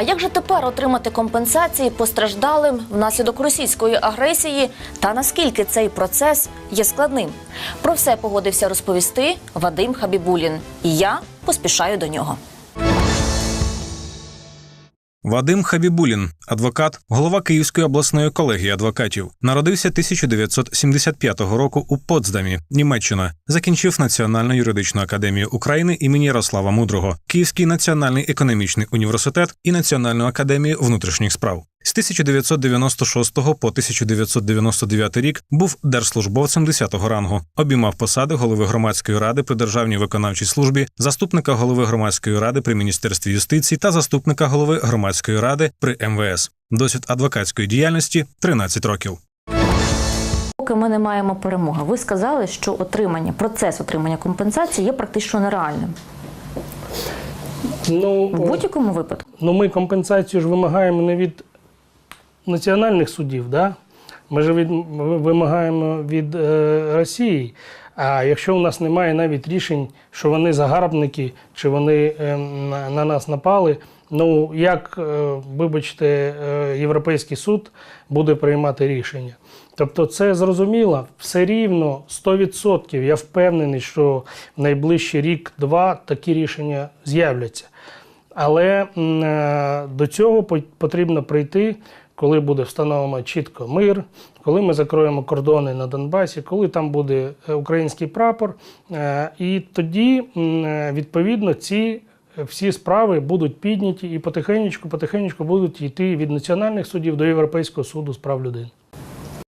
А як же тепер отримати компенсації постраждалим внаслідок російської агресії та наскільки цей процес є складним? Про все погодився розповісти Вадим Хабібулін. І я поспішаю до нього. Вадим Хабібулін, адвокат, голова Київської обласної колегії адвокатів, народився 1975 року у Потсдамі, Німеччина. Закінчив Національну юридичну академію України імені Ярослава Мудрого, Київський національний економічний університет і Національну академію внутрішніх справ. З 1996 по 1999 рік був держслужбовцем 10-го рангу. Обіймав посади голови громадської ради при державній виконавчій службі, заступника голови громадської ради при міністерстві юстиції та заступника голови громадської ради при МВС. Досвід адвокатської діяльності 13 років. Поки ми не маємо перемоги, ви сказали, що отримання процес отримання компенсації є практично нереальним Ну, в будь-якому випадку. ну ми компенсацію ж вимагаємо не від національних судів, да? ми ж від, вимагаємо від е, Росії. А якщо у нас немає навіть рішень, що вони загарбники чи вони е, на, на нас напали, ну як, е, вибачте, е, Європейський суд буде приймати рішення? Тобто це зрозуміло, все рівно 100%. Я впевнений, що в найближчий рік-два такі рішення з'являться. Але е, до цього потрібно прийти, коли буде встановлено чітко мир, коли ми закроємо кордони на Донбасі, коли там буде е, український прапор. Е, І тоді, е, відповідно, ці всі справи будуть підняті і потихеньку, потихеньку будуть йти від національних судів до Європейського суду з прав людини.